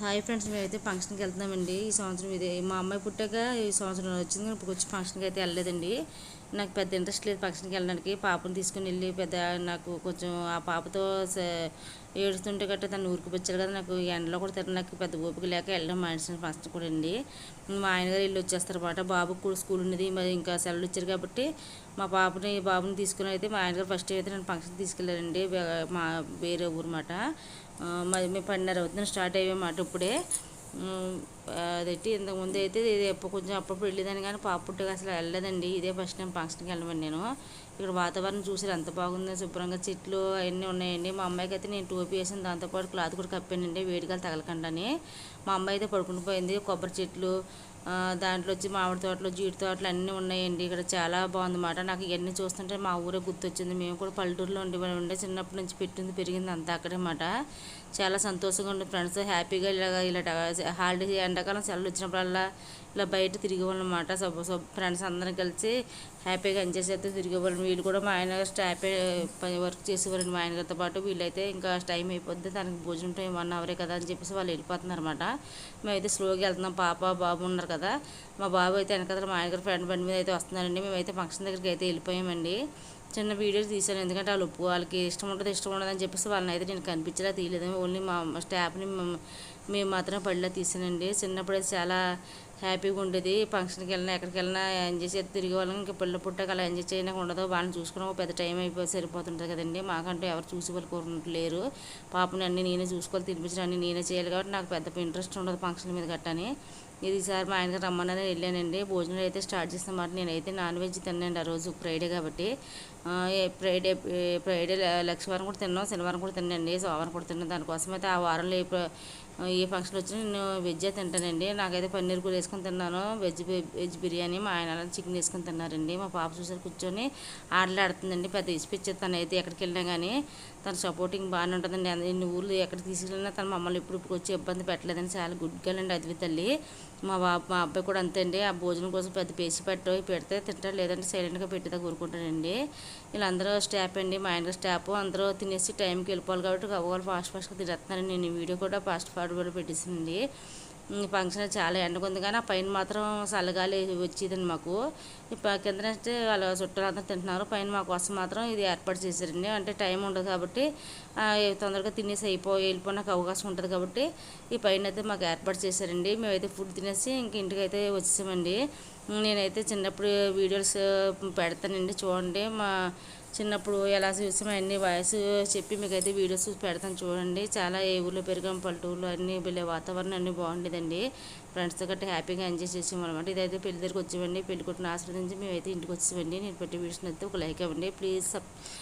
Hi friends మేమైతే ఫంక్షన్కి వెళ్తున్నామండి. ఈ సంవత్సరం ఇది మా అమ్మాయి పుట్టాక ఈ సంవత్సరం వచ్చింది. ఇప్పుడు వచ్చి ఫంక్షన్కి అయితే వెళ్ళలేదండి. నాకు పెద్ద ఇంట్రెస్ట్ లేదు ఫంక్షన్కి వెళ్ళడానికి. పాపను తీసుకుని వెళ్ళి పెద్ద నాకు కొంచెం ఆ పాపతో ఏడుస్తుంటే గట్రా తను ఊరికిపోచ్చారు కదా. నాకు ఎండలో కూడా తిరగ నాకు పెద్ద ఓపిక లేక వెళ్ళడం మానేసిన ఫంక్షన్ కూడా అండి. మా ఆయనగారు ఇల్లు వచ్చేస్తారు అనమాట బాబుకు కూడా స్కూల్ ఉన్నది. మరి ఇంకా సెలవులు ఇచ్చారు కాబట్టి మా పాపని బాబుని తీసుకుని అయితే మా ఆయనగారు ఫస్ట్ అయితే నేను ఫంక్షన్కి తీసుకెళ్ళారండి. మా వేరే ఊరు మాట మరి మేము పన్నెండు అవుతుంది స్టార్ట్ అటు ఇప్పుడే. అదైతే ఇంతకుముందు అయితే ఇది కొంచెం అప్పుడప్పుడు వెళ్ళేదాన్ని కానీ పాప పుట్టగా అసలు వెళ్ళలేదండి. ఇదే ఫస్ట్ టైం ఫంక్షన్కి వెళ్ళమని నేను. ఇక్కడ వాతావరణం చూసి ఎంత బాగుందో శుభ్రంగా చెట్లు అవన్నీ ఉన్నాయండి. మా అమ్మాయికి అయితే నేను టోపీ వేసాను దాంతోపాటు క్లాత్ కూడా కప్పానండి వేడిగా తగలకుండానే. మా అమ్మాయి అయితే పడుకుని పోయింది కొబ్బరి చెట్లు దాంట్లో వచ్చి మామిడి తోటలు జీడి తోటలు అన్నీ ఉన్నాయండి. ఇక్కడ చాలా బాగుందన్నమాట. నాకు ఇవన్నీ చూస్తుంటే మా ఊరే గుర్తొచ్చింది. మేము కూడా పల్లెటూరులో ఉండేవాళ్ళు ఉండే చిన్నప్పటి నుంచి పెట్టింది పెరిగింది అంతా అక్కడే మాట చాలా సంతోషంగా ఉండే ఫ్రెండ్స్ హ్యాపీగా ఇలా ఇలా హాలిడే ఎండాకాలం సెలవులు వచ్చినప్పుడల్లా ఇలా బయట తిరిగేవాళ్ళనమాట. సబ్ సబ్ ఫ్రెండ్స్ అందరం కలిసి హ్యాపీగా ఎంజాయ్ చేస్తే తిరిగేవాళ్ళం. వీళ్ళు కూడా మా ఆయన హ్యాపీ వర్క్ చేసేవారండి మా ఆయనగారితో పాటు. వీళ్ళైతే ఇంకా టైం అయిపోద్ది. దానికి భోజనం టైం వన్ అవరే కదా అని చెప్పేసి వాళ్ళు వెళ్ళిపోతున్నారు అనమాట మేమైతే స్లోగా వెళ్తున్నాం. పాప బాబు ఉన్నారు కదా. మా బాబు అయితే వెనకాల మా ఆయనగారు ఫ్రెండ్ బండి మీద అయితే వస్తున్నారండి. మేమైతే ఫంక్షన్ దగ్గరికి అయితే వెళ్ళిపోయామండి. చిన్న వీడియోస్ తీశాను. ఎందుకంటే వాళ్ళు ఉప్పు వాళ్ళకి ఇష్టం ఉంటుంది ఇష్టం ఉండదు అని చెప్పేసి వాళ్ళని అయితే నేను కనిపించేలా తీయలేదు. ఓన్లీ మా స్టాఫ్ని మేము మాత్రం పడిలా తీసానండి చిన్నప్పుడు చాలా హ్యాపీగా ఉండేది. ఫంక్షన్కి వెళ్ళినా ఎక్కడికి వెళ్ళినా ఎంజాయ్ చేసి తిరిగి వాళ్ళం. ఇంకా పిల్ల పుట్టాక అలా ఎంజాయ్ చేయడానికి ఉండదు. వాళ్ళని చూసుకోవడం పెద్ద టైం అయిపోయి సరిపోతుంటుంది కదండి. మాకంటూ ఎవరు చూసి వాళ్ళు లేరు. పాపని అన్నీ నేనే చూసుకోవాలి తినిపించడం అన్నీ నేనే చేయాలి కాబట్టి నాకు పెద్ద ఇంట్రెస్ట్ ఉండదు ఫంక్షన్ మీద గట్టని. ఇది సార్ మా ఆయనకి రమ్మని వెళ్ళానండి. భోజనాలు అయితే స్టార్ట్ చేసిన మాట నేనైతే నాన్ వెజ్ తిన్నాండి ఆ రోజు ఫ్రైడే కాబట్టి. ఫ్రైడే ఫ్రైడే లక్షవారం కూడా తిన్నాం శనివారం కూడా తిన్నాండి సోమవారం కూడా తిన్నాను దానికోసం అయితే ఆ వారంలో ఏ ఫంక్షన్ వచ్చినా నేను వెజ్జే తింటానండి. నాకైతే పన్నీర్ కూర వేసుకొని తిన్నాను. వెజ్ వెజ్ బిర్యానీ మా ఆయన చికెన్ వేసుకొని తిన్నారండి. మా పాప చూసారు కూర్చొని ఆడలాడుతుందండి పెద్ద ఇసిపిచ్చి తను అయితే ఎక్కడికి వెళ్ళినా కానీ తన సపోర్టింగ్ బాగానే ఉంటుందండి. ఎన్ని ఊర్లు ఎక్కడ తీసుకెళ్ళినా తన మమ్మల్ని ఇప్పుడు ఇప్పుడు వచ్చి ఇబ్బంది పెట్టలేదని చాలా గుడ్ గర్ల్ అండి అది తల్లి. మా బాబు మా అబ్బాయి కూడా అంతే అండి. ఆ భోజనం కోసం పెద్ద పేసి పెట్ట పెడితే తింటాడు. లేదంటే సైలెంట్గా పెట్టేదా కోరుకుంటానండి వీళ్ళందరూ స్టాఫ్ అండి. మా ఆయన స్టాఫ్. అందరూ తినేసి టైంకి వెళ్ళిపోవాలి కాబట్టి కవ్వాలి ఫాస్ట్ ఫాస్ట్గా తినేస్తున్నాను నేను వీడియో కూడా ఫాస్ట్ ఫార్వర్డ్ పెట్టేసింది ఫంక్షన్ చాలా ఎండగా ఉంది కానీ ఆ పైన మాత్రం చల్లగాలి వచ్చేదండి మాకు. కింద వాళ్ళ చుట్టాలంతా తింటున్నారు. పైన మా కోసం మాత్రం ఇది ఏర్పాటు చేశారండి. అంటే టైం ఉండదు కాబట్టి తొందరగా తినేసి అయిపోయి వెళ్ళిపోయినాక అవకాశం ఉంటుంది కాబట్టి ఈ పైన అయితే మాకు ఏర్పాటు చేశారండి. మేమైతే ఫుడ్ తినేసి ఇంక ఇంటికి అయితే వచ్చేసామండి. నేనైతే చిన్నప్పుడు వీడియోస్ పెడతానండి. చూడండి మా చిన్నప్పుడు ఎలా చూసామో అన్ని వయసు చెప్పి మీకైతే వీడియోస్ చూసి పెడతాను చూడండి. చాలా ఏ ఊళ్ళో పెరిగాం పల్లెటూరులో అన్ని వెళ్ళే వాతావరణం అన్నీ బాగుండేదండి. ఫ్రెండ్స్తో గట్టి హ్యాపీగా ఎంజాయ్ చేసాం అనమాట ఇదైతే పెళ్ళి దగ్గరికి వచ్చామండి పెళ్ళి కొట్టిన ఆశ్రదించి మేమైతే ఇంటికి వచ్చామండి నేను పెట్టే వీడియోస్ అయితే ఒక లైక్ ఇవ్వండి. ప్లీజ్